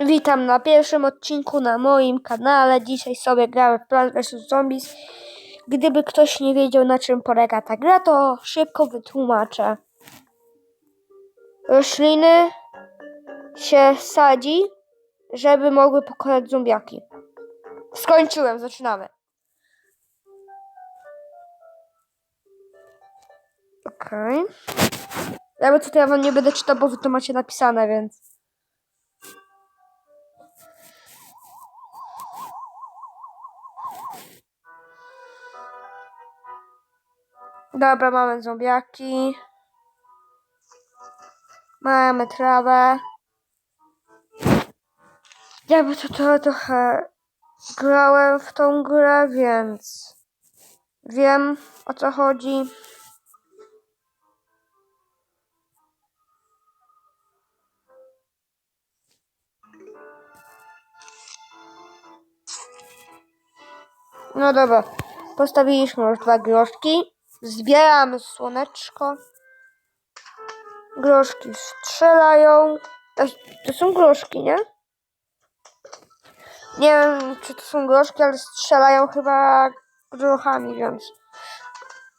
Witam na pierwszym odcinku na moim kanale. Dzisiaj sobie gramy w Plants vs Zombies. Gdyby ktoś nie wiedział na czym polega ta gra, to szybko wytłumaczę. Rośliny się sadzi, żeby mogły pokonać zombiaki. Skończyłem, zaczynamy. Okej. Jakby co to ja wam nie będę czytał, bo wy to macie napisane, więc... Dobra, mamy zombiaki. Mamy trawę. Jakby to, to trochę grałem w tą grę, więc wiem o co chodzi. No dobra, postawiliśmy już dwa groszki. Zbieramy słoneczko. Groszki strzelają. To, są groszki, nie? Nie wiem, czy to są groszki, ale strzelają chyba grochami, więc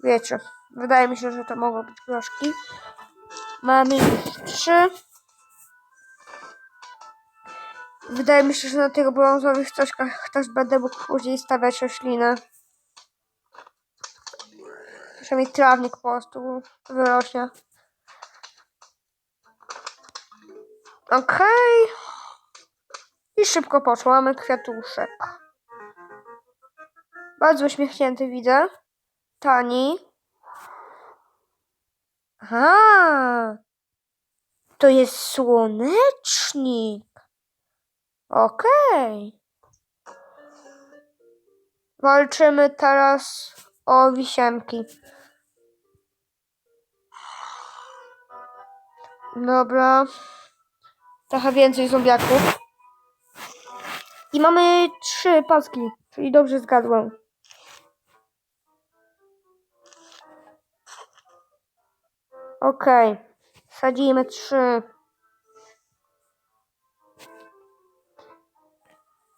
wiecie. Wydaje mi się, że to mogą być groszki. Mamy już trzy. Wydaje mi się, że na tych brązowych stożkach też będę mógł później stawiać rośliny. Przynajmniej trawnik po prostu wyrośnie. Okej. I szybko poszło. Mamy kwiatuszek. Bardzo uśmiechnięty widzę. Tani. Aha. To jest słonecznik. Okej. Walczymy teraz o wisienki. Dobra. Trochę więcej zombiaków. I mamy trzy paski, czyli dobrze zgadłem. Okej. Sadzimy trzy.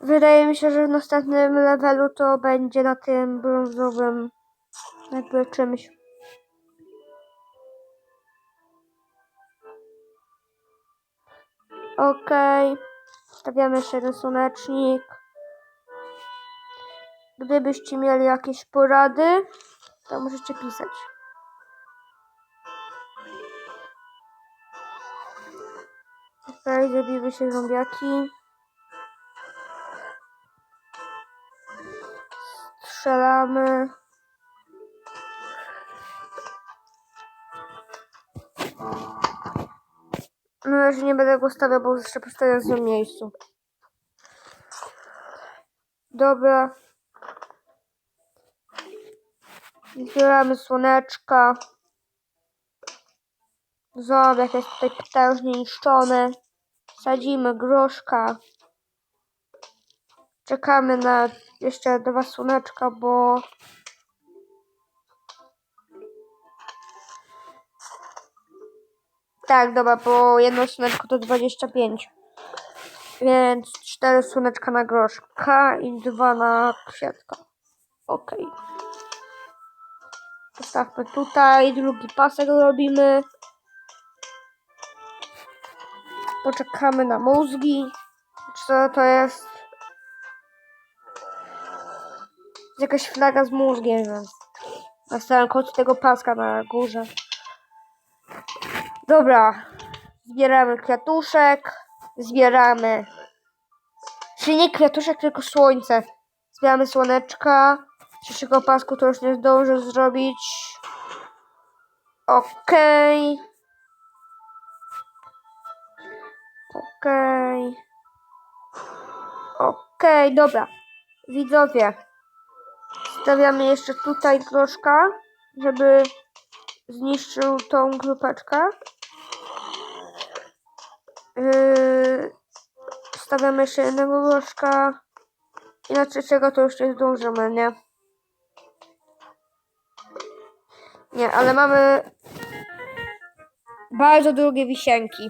Wydaje mi się, że w następnym levelu to będzie na tym brązowym jakby czymś. Okej. Stawiamy jeszcze jeden słonecznik. Gdybyście mieli jakieś porady, to możecie pisać. Okej, zabiły się zombiaki. Strzelamy. No ja się nie będę go stawiał, bo jeszcze postoję w złym miejscu. Dobra. Zbieramy słoneczka. Zobacz, jest tutaj potężnie niszczony. Sadzimy groszka. Czekamy na jeszcze dwa słoneczka, bo Tak, dobra, bo jedno słoneczko to 25. Więc cztery słoneczka na groszka i dwa na kwiatka. Okej. Postawmy tutaj, drugi pasek robimy. Poczekamy na mózgi. Co to jest? Jakaś flaga z mózgiem, więc na samym końcu tego paska na górze. Dobra, zbieramy kwiatuszek, zbieramy, czyli nie kwiatuszek, tylko słońce. Zbieramy słoneczka, przyszłego pasku to już nie zdążę zrobić. Okej. Okej. Okej, dobra. Widzowie, stawiamy jeszcze tutaj groszka, żeby zniszczył tą grupeczkę. Yy, stawiamy jeszcze jednego łożka. I na trzeciego to już nie zdążymy, nie? Nie, ale mamy bardzo długie wisienki.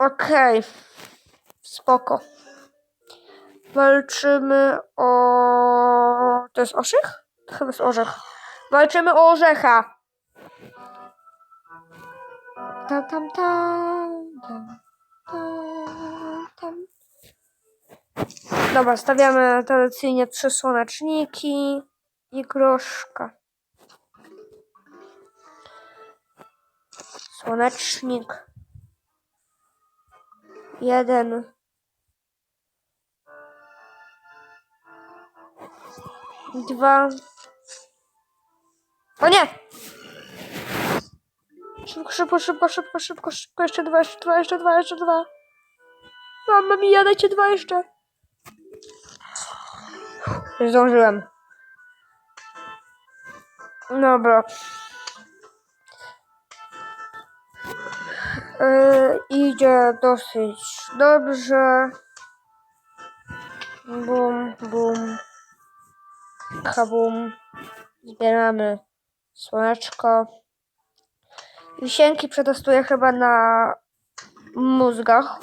Okej. Spoko. Walczymy o... To jest orzech? To chyba jest orzech. Walczymy o orzecha. Tam, tam, tam, tam, tam, tam. Dobra, stawiamy tradycyjnie trzy słoneczniki i groszka. Słonecznik. Jeden. Dwa. O nie! Szybko, szybko, szybko, szybko, szybko, szybko. Jeszcze dwa, jeszcze dwa, jeszcze dwa, jeszcze dwa. Mama mia, dajcie dwa jeszcze. Zdążyłem. Dobra. Idzie dosyć dobrze. Bum, bum. Kabum. Zbieramy słoneczko. Wisienki przetestuję chyba na mózgach.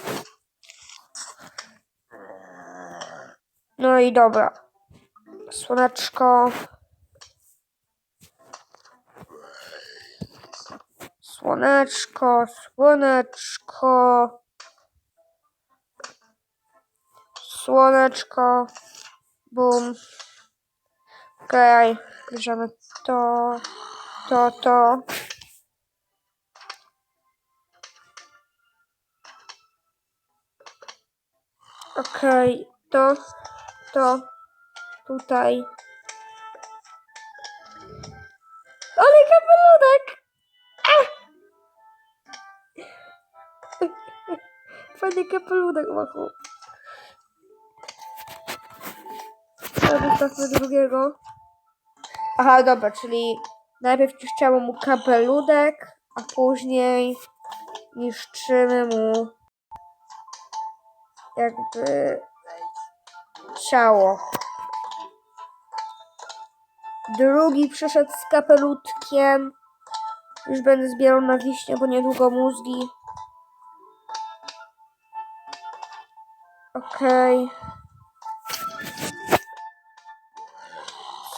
No i dobra. Słoneczko. Słoneczko, słoneczko. Słoneczko. Bum. Okej, bierzemy to, to, to. Okej, to, to, tutaj. Ale kapelunek! Fajny kapelunek machu. Zostawmy drugiego. Aha, dobra, czyli najpierw niszczymy mu kapelunek, a później niszczymy mu jakby ciało. Drugi przyszedł z kapelutkiem. Już będę zbierał na wiśnie, bo niedługo mózgi. Okej.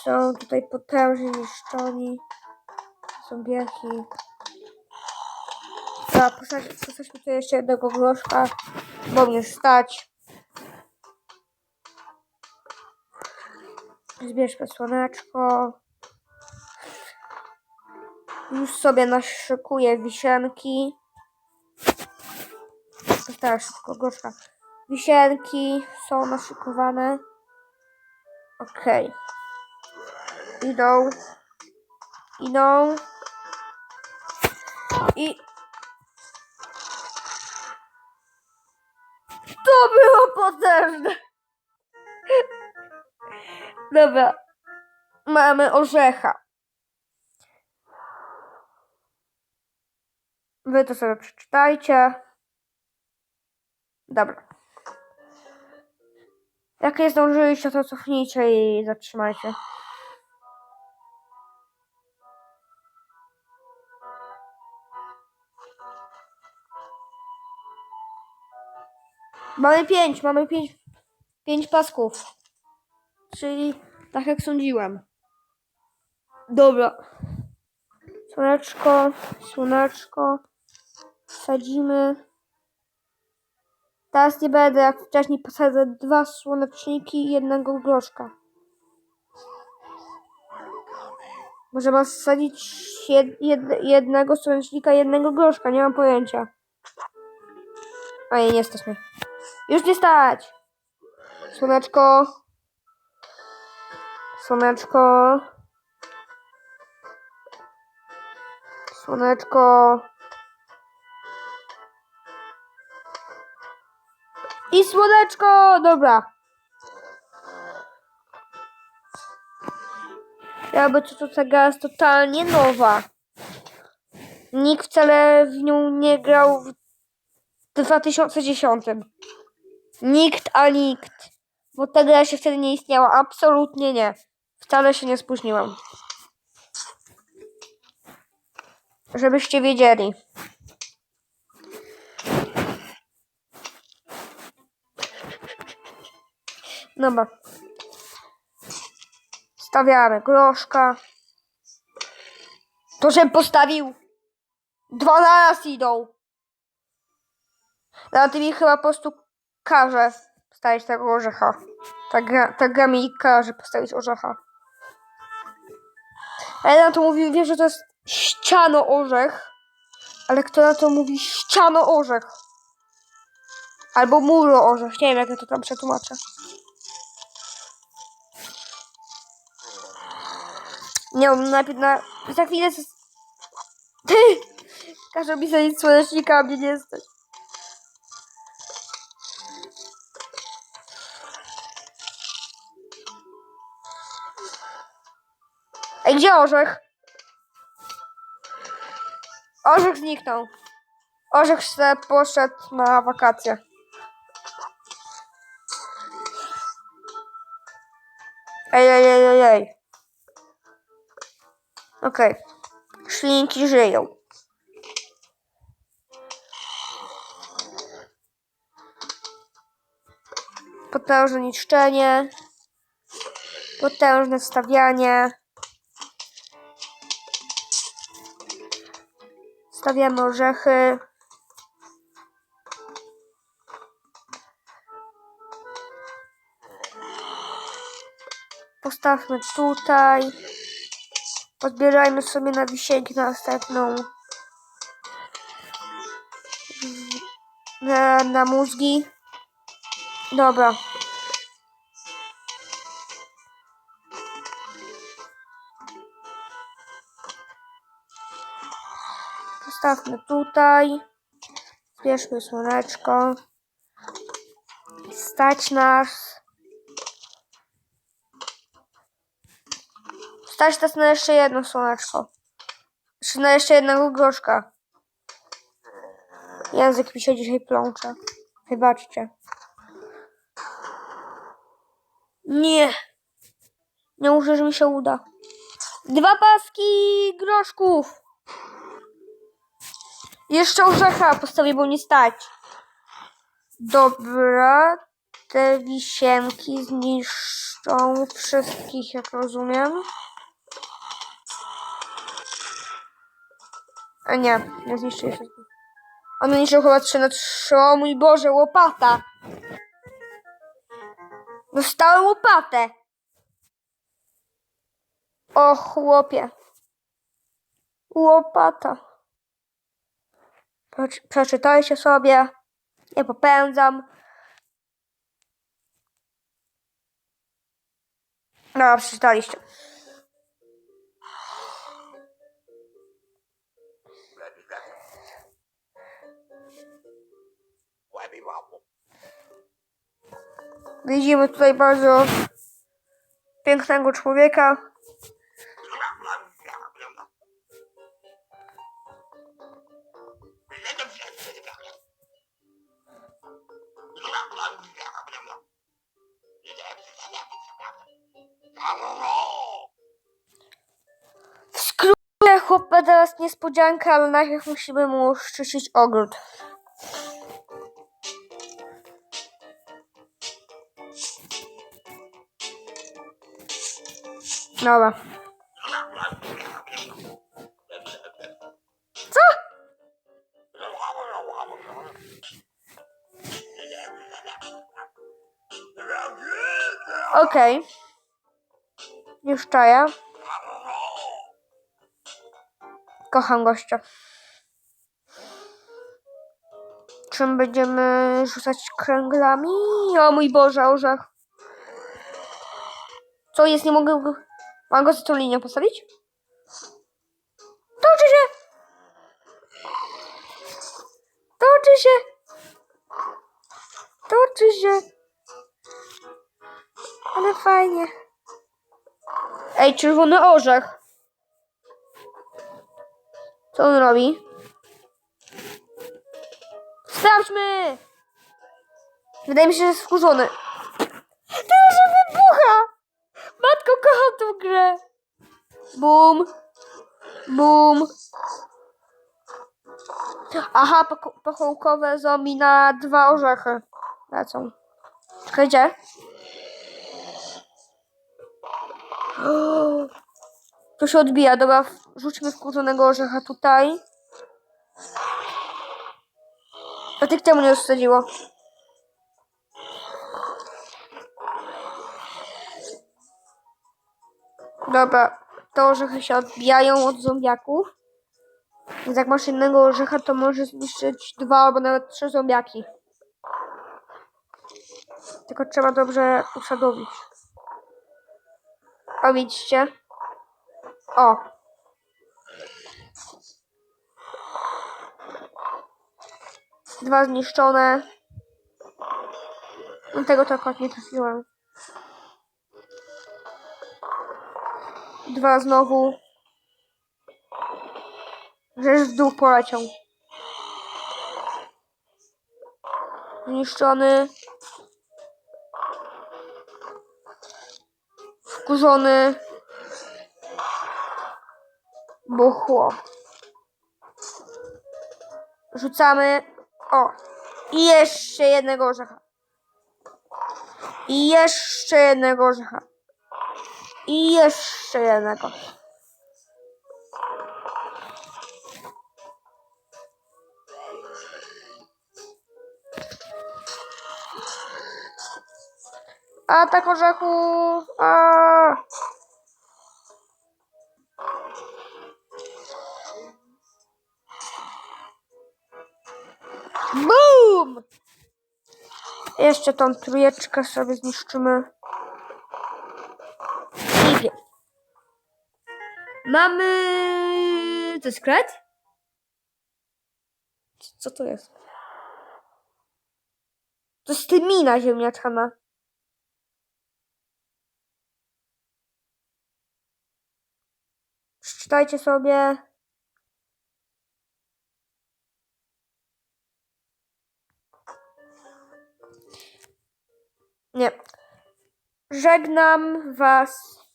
Są tutaj potężni niszczoni. Zombiaki. Dobra, posadźmy tutaj jeszcze jednego groszka, bo mnie stać. Zbierzmy słoneczko. Już sobie naszykuję wisienki. Teraz szybko groszka. Wisienki są naszykowane. Okej. Idą. Idą. I... To było potężne. Dobra. Mamy orzecha. Wy to sobie przeczytajcie. Dobra. Jak nie zdążyliście, to cofnijcie i zatrzymajcie. Mamy pięć, mamy pięć, pięć pasków. Czyli tak jak sądziłem. Dobra. Słoneczko, słoneczko. Sadzimy. Teraz nie będę jak wcześniej posadzę dwa słoneczniki i jednego groszka. Może mam wsadzić jed, jed, jednego słonecznika jednego groszka, nie mam pojęcia. Nie, nie stać mnie. Już nie stać! Słoneczko. Słoneczko. Słoneczko. I słoneczko! Dobra. Jakby to, to ta jest totalnie nowa. Nikt wcale w nią nie grał w 2010. Nikt, a nikt. Bo ta gra się wtedy nie istniała. Absolutnie nie. Wcale się nie spóźniłam. Żebyście wiedzieli. Dobra. Stawiamy groszka. To, żebym postawił. Dwa na raz idą. Na tym mi chyba po prostu każe postawić tego orzecha. Ta gra, mi każe postawić orzecha. A ja na to mówi, wie, że to jest ściano orzech. Ale kto na to mówi ściano orzech? Albo muro orzech. Nie wiem, jak ja to tam przetłumaczę. Nie najpierw na... Za chwilę... Ty! Każe mi zająć słonecznika, a mnie nie jesteś. Ej, gdzie orzech? Orzech zniknął. Orzech se poszedł na wakacje. Ej, ej, ej, ej, ej. Okej. Ślinki żyją. Potężne niszczenie. Potężne stawianie. Stawiamy orzechy. Postawmy tutaj. Pozbierajmy sobie na wisienki następną. Na, na mózgi. Dobra. Postawmy tutaj. Zbierzmy słoneczko. Stać nas. Stać nas na jeszcze jedno słoneczko. Czy na jeszcze jednego groszka. Język mi się dzisiaj plącze. Wybaczcie. Nie. Nie muszę, że mi się uda. Dwa paski groszków. Jeszcze orzecha postawię, bo nie stać. Dobra. Te wisienki zniszczą wszystkich, jak rozumiem. A nie, nie zniszczyli wszystkich. One niszczą chyba 3 na 3. O mój Boże, łopata! Dostałem łopatę! O chłopie. Łopata. Prze- Przeczytajcie sobie. Nie popędzam. No, przeczytaliście. Widzimy tutaj bardzo pięknego człowieka. W skrócie chłopa teraz niespodzianka, ale najpierw musimy mu szczycić ogród. Dobra. Co? Okej. Już czaję. Kocham gościa. Czym będziemy rzucać kręglami? O mój Boże, orzech. Co jest? Nie mogę. Mam go za tą linię postawić? Toczy się! Toczy się! Toczy się! Ale fajnie. Ej, czerwony orzech. Co on robi? Sprawdźmy! Wydaje mi się, że jest wkurzony. Ty że wybucha! Matko, kocham tą grę. Bum. Bum. Aha, pochołkowe zombie na dwa orzechy lecą. Czekaj, gdzie? To się odbija, dobra, rzućmy wkurzonego orzecha tutaj. A ty czemu nie rozsadziło? Dobra, te orzechy się odbijają od zombiaków. Więc jak masz innego orzecha, to może zniszczyć dwa albo nawet trzy zombiaki. Tylko trzeba dobrze usadowić. O, widzicie? O. Dwa zniszczone. No tego to akurat nie trafiłem. Dwa znowu. Żeż w dół poleciał. Zniszczony. Wkurzony. Buchło. Rzucamy. O. I jeszcze jednego orzecha. I jeszcze jednego orzecha. I jeszcze jednego. Atak orzechu. A. Boom! Jeszcze tą trójeczkę sobie zniszczymy. Mamy... To jest? Co to jest? To jest mina ziemniaczana. Przeczytajcie sobie. Nie. Żegnam Was.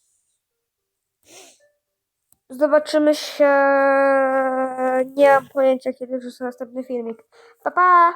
Zobaczymy się. Nie mam pojęcia, kiedy wrzucę następny filmik. Pa, pa!